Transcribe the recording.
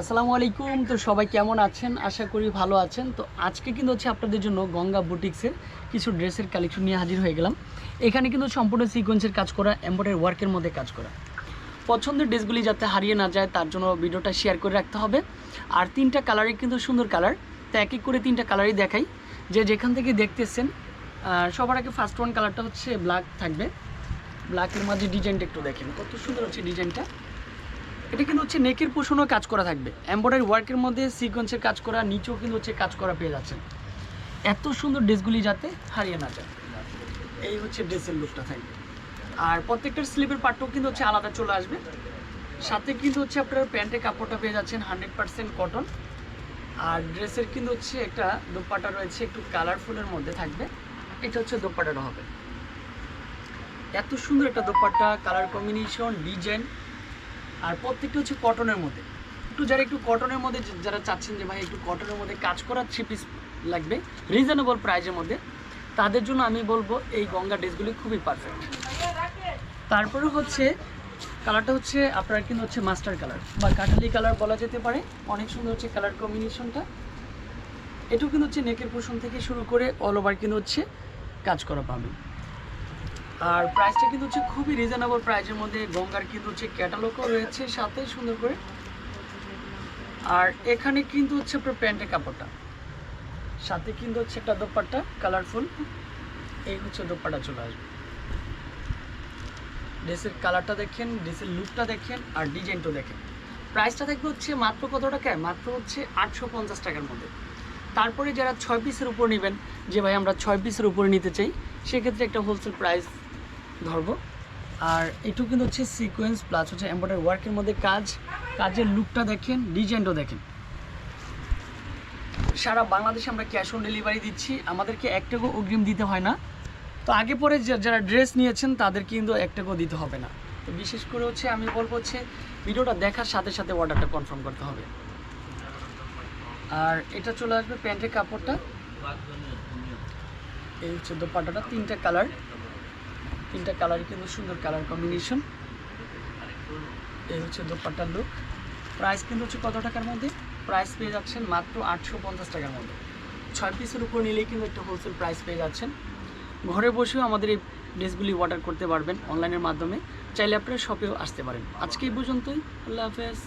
আসসালামু আলাইকুম। তো সবাই কেমন আছেন? আশা করি ভালো আছেন। তো আজকে কিন্তু হচ্ছে আপনাদের জন্য গঙ্গা বুটিক্সের কিছু ড্রেসের কালেকশন নিয়ে হাজির হয়ে গেলাম। এখানে কিন্তু সম্পূর্ণ সিকোয়েন্সের কাজ করা এম্বয়ডারি ওয়ার্কের মধ্যে কাজ করা। পছন্দের ড্রেসগুলি যাতে হারিয়ে না যায়, তার জন্য ভিডিওটা শেয়ার করে রাখতে হবে। আর তিনটা কালারই কিন্তু সুন্দর কালার তো এক এক করে তিনটা কালারই দেখাই। যে যেখান থেকে দেখতেছেন সবার আগে ফার্স্ট ওয়ান কালারটা হচ্ছে ব্ল্যাক থাকবে। ব্ল্যাকের মাঝে ডিজাইনটা একটু দেখেন। কত সুন্দর হচ্ছে ডিজাইনটা এটা কিন্তু হচ্ছে নেকের পোষণও কাজ করা থাকবে। এমব্রয়ডারি ওয়ার্কের মধ্যে সিকোয়েন্সের কাজ করা, নিচেও কিন্তু হচ্ছে কাজ করা পেয়ে যাচ্ছেন। এত সুন্দর ড্রেসগুলি যাতে হারিয়ে না যায়। এই হচ্ছে ড্রেসের লুকটা থাকবে। আর প্রত্যেকটার স্লিপের পার্টটাও কিন্তু হচ্ছে আলাদা চলে আসবে। সাথে কিন্তু হচ্ছে আপনার প্যান্টের কাপড়টা পেয়ে যাচ্ছেন হান্ড্রেড পার্সেন্ট কটন আর ড্রেসের কিন্তু হচ্ছে একটা দোপাটা রয়েছে, একটু কালারফুলের মধ্যে থাকবে। এটা হচ্ছে দোপাটাটা হবে। এত সুন্দর একটা দোপাট্টা কালার কম্বিনেশন ডিজাইন আর প্রত্যেকটা হচ্ছে কটনের মধ্যে। একটু যারা একটু কটনের মধ্যে যারা চাচ্ছেন যে ভাই একটু কটনের মধ্যে কাজ করা থ্রি পিস লাগবে রিজনেবল প্রাইজের মধ্যে, তাদের জন্য আমি বলব এই গঙ্গা ড্রেসগুলি খুবই পারফেক্ট তারপরে হচ্ছে কালারটা হচ্ছে আপনার কিন্তু হচ্ছে মাস্টার কালার বা কাঠালি কালার বলা যেতে পারে। অনেক সুন্দর হচ্ছে কালার কম্বিনেশনটা এটাও কিন্তু হচ্ছে নেকের পোষণ থেকে শুরু করে অল ওভার কিন্তু হচ্ছে কাজ করা পাবেন। আর প্রাইসটা কিন্তু হচ্ছে খুবই রিজনেবল প্রাইসের মধ্যে গঙ্গার কিন্তু হচ্ছে ক্যাটালগও রয়েছে সাথে, সুন্দর করে। আর এখানে কিন্তু হচ্ছে আপনার প্যান্টের কাপড়টা। সাথে কিন্তু হচ্ছে একটা দোপাট্টা কালারফুল এই হচ্ছে দোপাট্টা চলে আসবে। ড্রেসের কালারটা দেখেন ড্রেসের লুকটা দেখেন আর ডিজাইনটা দেখেন। প্রাইসটা থাকবে হচ্ছে মাত্র কত টাকায়? মাত্র হচ্ছে আটশো পঞ্চাশ টাকার মধ্যে। তারপরে যারা ছয় পিসের উপর নেবেন, যে ভাই আমরা ছয় পিসের উপরে নিতে চাই, সেক্ষেত্রে একটা হোলসেল প্রাইস ধরবো। আর এটু কিন্তু হচ্ছে সিকোয়েন্স প্লাস হচ্ছে এম্বয়ডারি ওয়ার্কের মধ্যে কাজ, কাজের লুকটা দেখেন ডিজাইনটাও দেখেন। সারা বাংলাদেশে আমরা ক্যাশ অন ডেলিভারি দিচ্ছি, আমাদেরকে এক টাকাও অগ্রিম দিতে হয় না। তো আগে পরে যারা ড্রেস নিয়েছেন তাদের কিন্তু এক টাকাও দিতে হবে না। তো বিশেষ করে হচ্ছে আমি বলব হচ্ছে, ভিডিওটা দেখার সাথে সাথে অর্ডারটা কনফার্ম করতে হবে। আর এটা চলে আসবে প্যান্টের কাপড়টা। এই হচ্ছে দোপাট্টাটা, তিনটা কালার তিনটা কালারই কিন্তু সুন্দর কালার কম্বিনেশন এই হচ্ছে দোপাট্টার লুক প্রাইস কিন্তু হচ্ছে কত টাকার মধ্যে? প্রাইস পেয়ে যাচ্ছেন মাত্র আটশো পঞ্চাশ টাকার মধ্যে। ছয় পিসের উপর নিলেই কিন্তু একটা হোলসেল প্রাইস পেয়ে যাচ্ছেন। ঘরে বসেও আমাদের এই ড্রেসগুলি অর্ডার করতে পারবেন অনলাইনের মাধ্যমে। চাইলে আপনারা শপেও আসতে পারেন। আজকে এই পর্যন্তই। আল্লাহ হাফেজ।